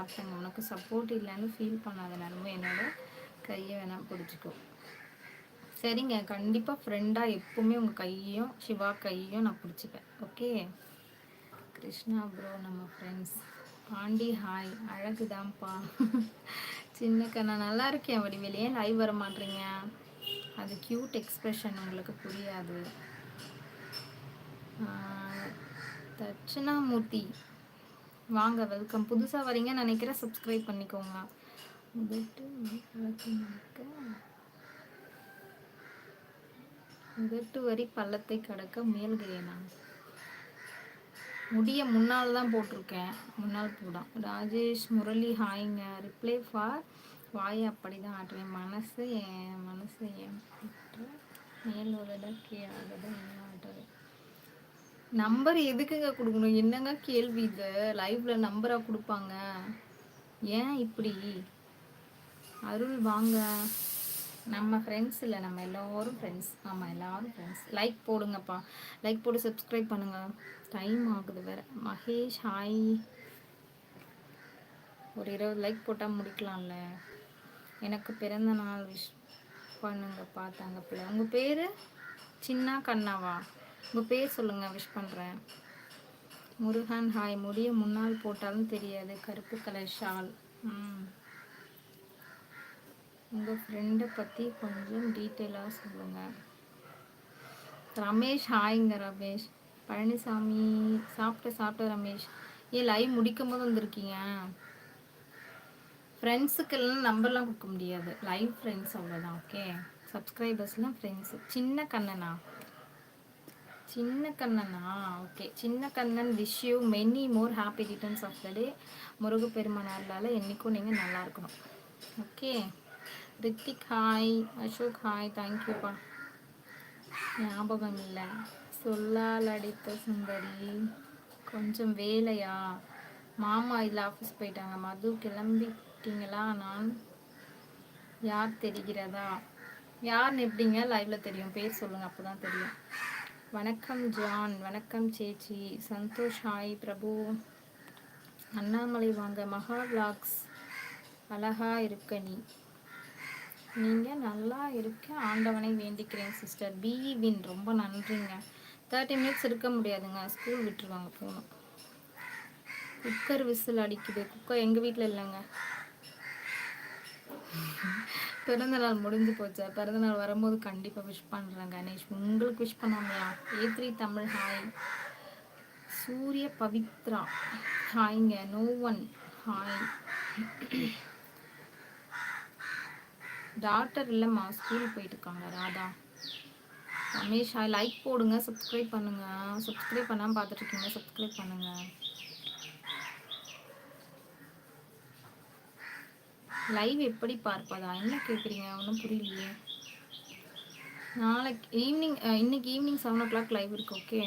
Option உனக்கு support இல்லைன்னு feel பண்ணாத நேரமும் என்னோட கையை வேணால் பிடிச்சிக்கோ. சரிங்க கண்டிப்பாக ஃப்ரெண்டாக எப்பவுமே உங்கள் கையையும் சிவா கையையும் நான் பிடிச்சிப்பேன். ஓகே கிருஷ்ணா ப்ரோ நம்ம ஃப்ரெண்ட்ஸ் பாண்டி ஹாய் அழகுதான்ப்பா. சின்னக்கா நான் நல்லா இருக்கேன். வடிவேலையே லைவ் வர மாட்டேறீங்க. அது க்யூட் எக்ஸ்ப்ரெஷன் உங்களுக்கு புரியாது. தட்சிணாமூர்த்தி. வாங்க வெல்கம் புதுசாக வரீங்கன்னு நினைக்கிறேன் சப்ஸ்கிரைப் பண்ணிக்கோங்க. உதட்டு வரி பள்ளத்தை கடக்க முயல்கிறேன் நான். முடிய முன்னால் தான் போட்டிருக்கேன். முன்னால் போடான் ராஜேஷ் முரளி ஹாய்ங்க. ரிப்ளை ஃபார் வாயை அப்படி தான் ஆட்டுவேன். மனசு என் மனசு என் மேல் உள்ளதா கீழாகதான் என்ன ஆட்டுறது நம்பர் எதுக்குங்க கொடுக்கணும்? என்னங்க கேள்வி இது? லைவ்ல நம்பராக கொடுப்பாங்க. ஏன் இப்படி? அருள் வாங்க. நம்ம ஃப்ரெண்ட்ஸ் இல்லை நம்ம எல்லோரும் ஃப்ரெண்ட்ஸ் ஆமாம் எல்லோரும் ஃப்ரெண்ட்ஸ் லைக் போடுங்கப்பா. லைக் போட்டு சப்ஸ்கிரைப் பண்ணுங்கள் டைம் ஆகுது வேறு. மகேஷ் ஹாய் ஒரு இருபது லைக் போட்டால் முடிக்கலாம்ல. எனக்கு பிறந்த நாள் விஷ் பண்ணுங்கப்பா பார்த்தாங்க உங்கள் பேர்? சின்ன கண்ணாவா? உங்கள் பேர் சொல்லுங்கள் விஷ் பண்ணுறேன் முருகன் ஹாய். முடிய முன்னால் போட்டாலும் தெரியாது. கருப்பு கலர் ஷால். ம். உங்கள் ஃப்ரெண்டை பற்றி கொஞ்சம் டீட்டெயிலாக சொல்லுங்கள் ரமேஷ் ஹாய்ங்க ரமேஷ். பழனிசாமி சாப்பிட்ட சாப்பிட்ட ரமேஷ். ஏன் லைவ் முடிக்கும் போது வந்திருக்கீங்க? ஃப்ரெண்ட்ஸுக்கெல்லாம் நம்பர்லாம் கொடுக்க முடியாது. லைவ் ஃப்ரெண்ட்ஸ் அவ்வளோதான் ஓகே சப்ஸ்கிரைபர்ஸ்லாம் ஃப்ரெண்ட்ஸு சின்ன கண்ணனா? சின்ன கண்ணனா? Okay Chinna Kannan wish you many more happy returns of the day முருகப்பெருமானால என்றைக்கும் நீங்கள் நல்லா இருக்கணும். Okay Rithik hi Ashok hi தேங்க்யூப்பா ஞாபகம் இல்லை. சொல்லால் அடித்த சுந்தரி. கொஞ்சம் வேலையா? மாமா இதில் ஆஃபீஸ் போயிட்டாங்க. மது கிளம்பிட்டீங்களா? நான் யார் தெரிகிறதா? யார்னு எப்படிங்க லைவ்ல தெரியும்? பேர் சொல்லுங்க அப்போதான் தெரியும். வணக்கம் ஜான் வணக்கம் சேச்சி. சந்தோஷ் ஹாய் பிரபு. அண்ணாமலை வாங்க மகா விளாக்ஸ் அழகா இருக்க நீ. நீங்கள் நல்லா இருக்க. ஆண்டவனை வேண்டிக்கிறேன் சிஸ்டர் பிஇ வின் ரொம்ப நன்றிங்க. தேர்ட்டி மினிட்ஸ் இருக்க முடியாதுங்க. ஸ்கூல் விட்டுருவாங்க போகணும். குக்கர் விசில் அடிக்குது. குக்கர் எங்கள் வீட்டில் இல்லைங்க. பிறந்த நாள் முடிஞ்சு போச்சு. பிறந்த நாள் வரும்போது கண்டிப்பாக விஷ் பண்ணுறேன் கணேஷ். உங்களுக்கு wish பண்ணாமையா? A three Tamil hi Surya Pavithra. ஹாய்ங்க no one hi doctor இல்லைம்மா. ஸ்கூல் போயிட்டு இருக்காங்க. ராதா. ரமேஷ் ஹாய் லைக் போடுங்க. சப்ஸ்கிரைப் பண்ணுங்க. சப்ஸ்கிரைப் பண்ணாமல் பார்த்துட்டு இருக்கீங்க. சப்ஸ்கிரைப் பண்ணுங்க. லைவ் எப்படி பார்ப்பதா? என்ன கேட்குறீங்க ஒன்றும் புரியலையே. நாளைக்கு ஈவினிங் இன்னைக்கு ஈவினிங் செவன் ஓ கிளாக் லைவ் இருக்கு ஓகே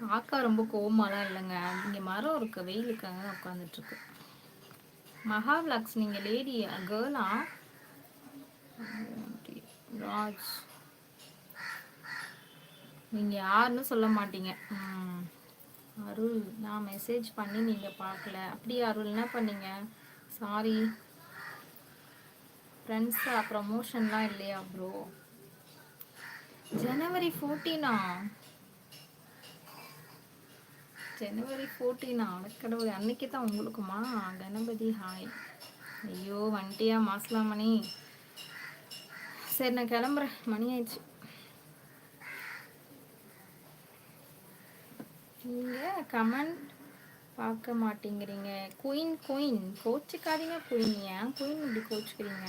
காக்கா ரொம்ப கோமாலாம் இல்லைங்க. இங்கே மரம் இருக்கு வெயிலுக்காக உட்காந்துட்ருக்கு மகா விளாக்ஸ் நீங்கள் லேடி கேர்ளா ராஜ். நீங்கள் யாருன்னு சொல்ல மாட்டீங்க. அருள் நான் மெசேஜ் பண்ணி நீங்கள் பார்க்கல. அப்படியே அருள் என்ன பண்ணீங்க? சாரி ஃப்ரெண்ட்ஸா ப்ரமோஷன்லாம் இல்லையா ப்ரோ ஜனவரி ஃபோர்டீனா ஜனவரி ஃபோர்டீனா அடக்கடவுள் அன்னைக்கு தான் உங்களுக்குமா? கணபதி ஹாய் ஐயோ வண்டியா மாசலாம் மணி சரி நான் கிளம்புறேன். மணி ஆயிடுச்சு. நீங்கள் கமெண்ட் பார்க்க மாட்டேங்கிறீங்க. குயின் குயின் கோச்சிக்காதீங்க குயின் ஏன் குயின் இப்படி கோச்சிக்கிறீங்க?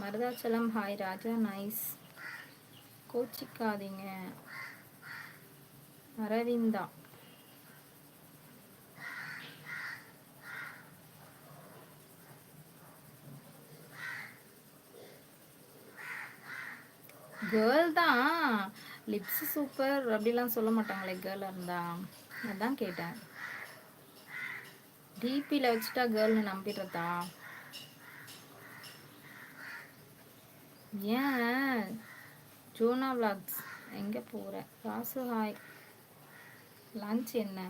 மருதாச்சலம் ஹாய் ராஜா நைஸ் கோச்சிக்காதீங்க. அரவிந்தா. கேர்ள் தான். லிப்ஸ் சூப்பர் அப்படிலாம் சொல்ல மாட்டாங்களே கேர்ளாக இருந்தா. அதான் கேட்டேன். டிபியில் வச்சுட்டா கேர்ள்னு நம்பிடுறதா? ஏன்? ஜோனா விளாக்ஸ் எங்கே போகிற ராசு ஹாய் லன்ச் என்ன?